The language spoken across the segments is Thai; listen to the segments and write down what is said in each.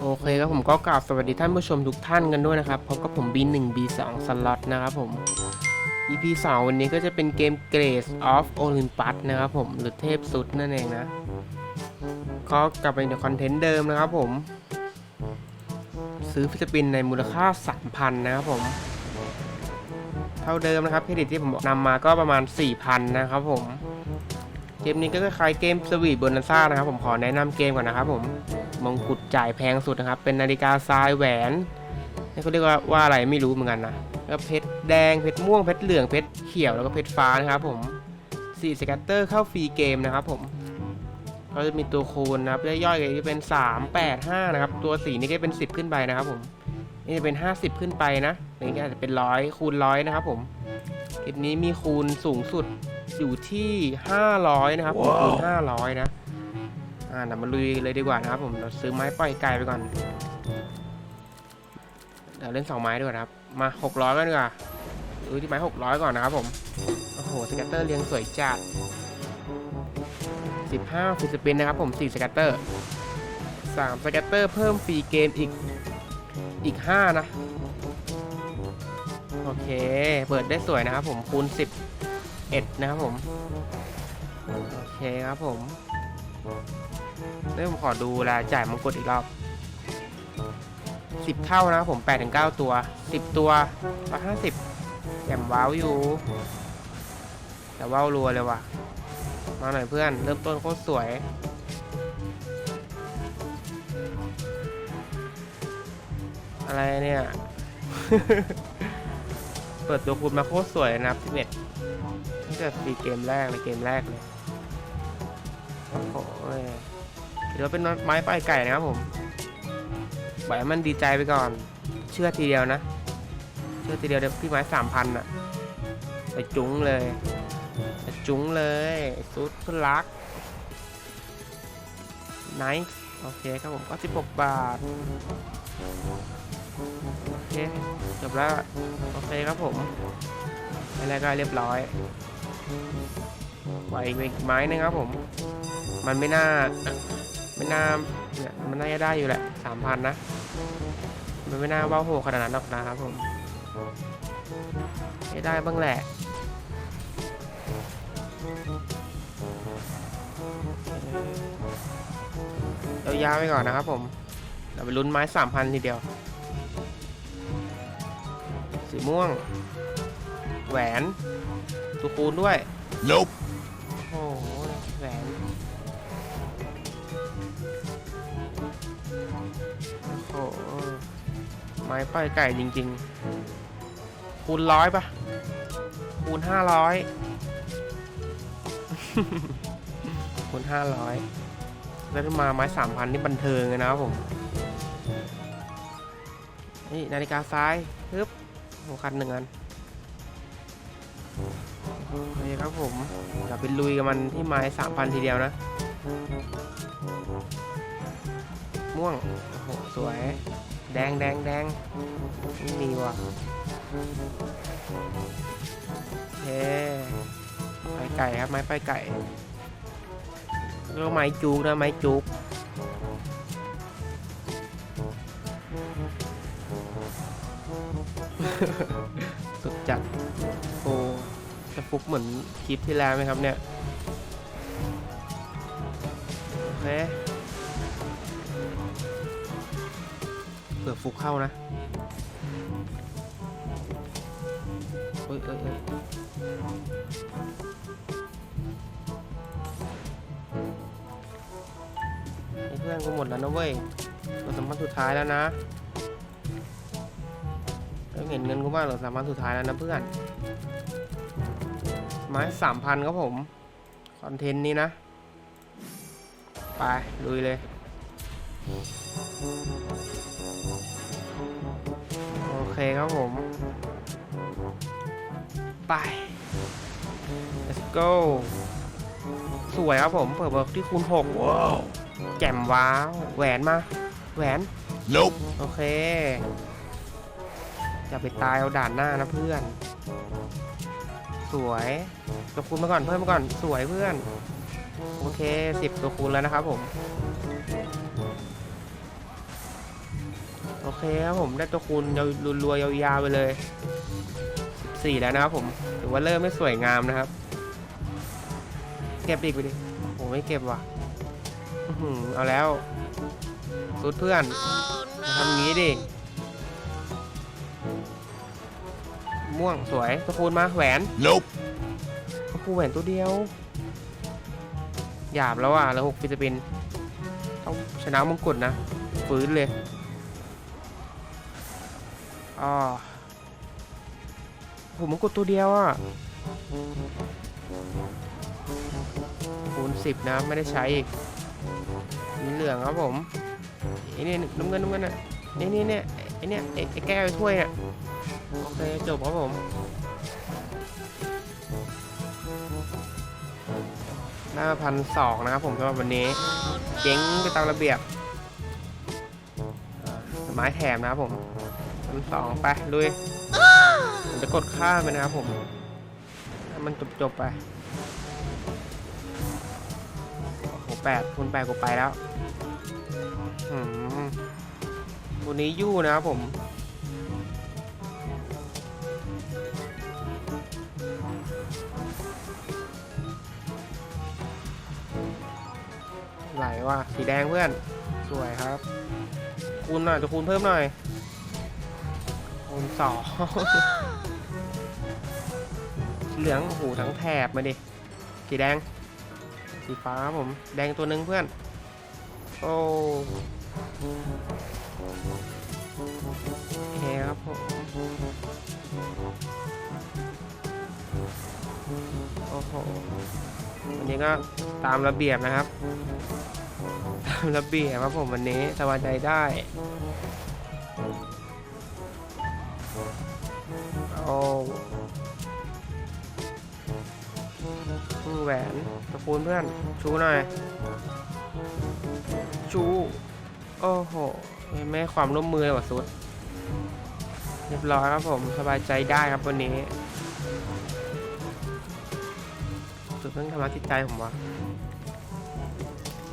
โอเคครับผมก็กราบสวัสดีท่านผู้ชมทุกท่านกันด้วยนะครับพบกับผม B1 B2 สล็อตนะครับผม EP 2วันนี้ก็จะเป็นเกม Grace of Olympus นะครับผมหรือเทพสุดนั่นเองนะก็กลับไปในคอนเทนต์เดิมนะครับผม ซื้อฟิสปินในมูลค่า 3,000 นะครับผม เท่าเดิมนะครับเครดิตที่ผมนำมาก็ประมาณ 4,000 นะครับผม เกมนี้ก็คล้ายเกมสวีทบนนันซ่านะครับผมขอแนะนำเกมก่อนนะครับผม มงกุฎจ่ายแพงสุดนะครับ เป็นนาฬิกาทรายแหวนเขาเรียกว่าว่าอะไรไม่รู้เหมือนกันนะแล้วก็เพชรแดงเพชรม่วงเพชรเหลืองเพชรเขียวแล้วก็เพชรฟ้านะครับผม4สแกตเตอร์เข้าฟรีเกมนะครับผมก็จะมีตัวคูณนะครับย่อยๆก็จะเป็น 3 8 5 นะครับ ตัวสีนี่ก็เป็น 10 ขึ้นไปนะครับผมนี่จะเป็น 50 ขึ้นไปนะนนี้ก็อาจจะเป็นร้อยคูณร้อยนะครับผมคลิปนี้มีคูณสูงสุดอยู่ที่ 500 นะครับคูณ500 นะ อ่าเดี๋ยวมาลุยเลยดีกว่านะครับผมเราซื้อไม้ปล่อยไกลไปก่อนเดี๋ยวเล่นสองไม้ด้วยนะครับ มาหกร้อยกันดีกว่าดูที่ไม้หกร้อยก่อนนะครับผม โอ้โหสแกตเตอร์เรียงสวยจัดสิบห้าฟิสปินนะครับผมสี่สแกตเตอร์สามสแกตเตอร์เพิ่มฟรีเกมอีกอีกห้านะ โอเค เปิดได้สวยนะครับผมคูณสิบเอ็ดนะครับผม โอเคครับผม ดี๋ยวผมขอดูเวลาจ่ายมงกุฎอีกรอบสิบเท่านะผมแปดถึงเก้าตัวสิบตัวร้อยห้าสิบแจ่มว้าวอยู่ แต่ว้าวรัวเลยว่ะ มาหน่อยเพื่อน เริ่มต้นโคตรสวย อะไรเนี่ย เปิดตัวคุณมาโคตรสวยนะครับ11ตั้งแต่ฟรีเกมแรกเลยเกมแรกเลย โอ้โห เดี๋ยวเป็นไม้ปลายไก่นะครับผมปล่อยมันดีใจไปก่อน เชื่อทีเดียวนะ เชื่อทีเดียวเดี๋ยวพี่ไม้สามพันอะไปจุ้งเลยไปจุ้งเลยไอ้ซุดเพื่อนรักไนท์โอเคครับผมก็16 บาท โอเค จบแล้ว โอเคครับผมอะไรก็เรียบร้อยปล่อยอีกไม้หนึงครับผม มันไม่น่า ไม่น่าเนี่ยมันน่าจะได้อยู่แหละสามพันนะ มันไม่น่าเบ้าโหขนาดนั้นหรอกนะครับผมไม่ได้บ้างแหละเรายาวไปก่อนนะครับผม เราไปลุ้นไม้สามพันทีเดียว สีม่วง แหวน ตัวคูณด้วย Nope. โอ้โห แหวน ไม้ป้ายไก่จริง ๆ คูณร้อยปะคูณห้าร้อยคูณห้าร้อยแล้วถ้ามาไม้สามพันนี่บันเทิงเลยนะครับผม นี่นาฬิกาซ้ายปึ๊บโอ้คันหนึ่งอันโอเคครับผมเดี๋ยวไปลุยกับมันที่ไม้สามพันทีเดียวนะ ม่วง โอ้โห สวย แดงแดงแดงไม่มีว่ะโอเคไปไก่ครับไม้ไปไก่แล้วไม้จุกนะไม้จุกสุดจัดโอ้จะฟุกเหมือนคลิปที่แล้วไหมครับเนี่ย โอเค ผื่อฟุกเข้านะเอ้ยเอ้ยเอ้ยเพื่อนก็หมดแล้วนะเว้ยเราสามารถสุดท้ายแล้วนะต้เห็นเงินกูบ้างเหรอสามารถสุดท้ายแล้วนะเพื่อน ไม้สามพันครับผม คอนเทนต์นี้นะ ไปลุยเลย เคครับผม ไป let's go สวยครับผมเปิดเบอร์ที่คูณหกว้าวแจ่มว้าว แหวนมา แหวน Nope. โอเคจะไปตายเอาด่านหน้านะเพื่อน สวยตัวคูณมาก่อนเพิ่มมาก่อนสวยเพื่อน โอเคสิบตัวคูณแล้วนะครับผม โอเคครับผมได้ตัวคูณยาวรัวๆยาวๆไปเลย 14 แล้วนะครับผมถือว่าเริ่มไม่สวยงามนะครับ เก็บอีกไปดิโอ้ไม่เก็บว่ะอื้อหือเอาแล้วสุดเพื่อนอย่าทำอย่างนี้ดิม่วงสวยตัวคูณมาแหวน Nope. โอ้โหแหวนตัวเดียว หยาบแล้วอะแล้วหกฟิลิปปินส์ต้องชนะมงกุฎนะ ฟื้นเลย อ๋อโอ้โหมงกุฎตัวเดียวอะคูณสิบนะ ไม่ได้ใช้อีกมีเหลืองครับผมไอ้นี่น้ำเงินน้ำเงินอะไอ้นี่เนี่ยไอ้เนี่ยไอ้ไอ้แก้วไอ้ถ้วยเนี่ยโอเคจบครับผมหน้าพันสองนะครับผมสำหรับวันนี้เจ๊งไปตามระเบียบอ่าไม้แถมนะครับผมพัน สองไปลุยผมจะกดข้ามไปนะครับผมมันจบจบไปโอ้โหแปดคูณแปดกูไปแล้วอืมวันนี้ยู่นะครับผมไหลว่ะสีแดงเพื่อน สวยครับ คูณหน่อยจะคูณเพิ่มหน่อย คูณสองเหลืองโอ้โหทั้งแถบมาดิสีแดง สีฟ้าผม แดงตัวหนึ่งเพื่อน โอ้โอเคครับผมโอ้โหวันนี้ก็ตามระเบียบนะครับ ตามระเบียบครับผมวันนี้สบายใจได้ แหวนตะปูนเพื่อน ชูหน่อย ชู โอ้โห ไม่ความร่วมมือเลยว่ะสุด เรียบร้อยครับผม สบายใจได้ครับวันนี้ สุดเพิ่งทำร้ายจิตใจผมวะ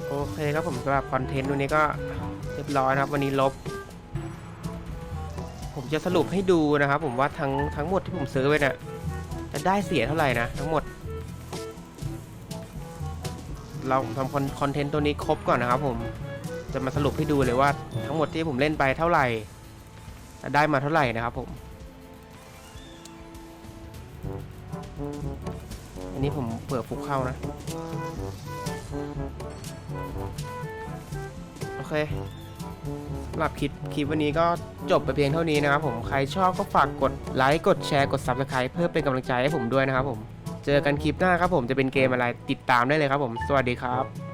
โอเคครับผมสำหรับคอนเทนต์วันนี้ก็เรียบร้อยครับ วันนี้ลบ ผมจะสรุปให้ดูนะครับ ผมว่าทั้งทั้งหมดที่ผมซื้อไปเนี่ยจะได้เสียเท่าไหร่นะทั้งหมด เราทำคอนคอนเทนต์ตัวนี้ครบก่อนนะครับ ผมจะมาสรุปให้ดูเลยว่าทั้งหมดที่ผมเล่นไปเท่าไหร่จะได้มาเท่าไหร่นะครับ ผม อันนี้ผมเปิดฟุกเข้านะ โอเค สำหรับคลิปคลิปวันนี้ก็จบไปเพียงเท่านี้นะครับผมใครชอบก็ฝากกดไลค์กดแชร์กด Subscribe เพื่อเป็นกำลังใจให้ผมด้วยนะครับผม เจอกันคลิปหน้าครับผมจะเป็นเกมอะไรติดตามได้เลยครับผม สวัสดีครับ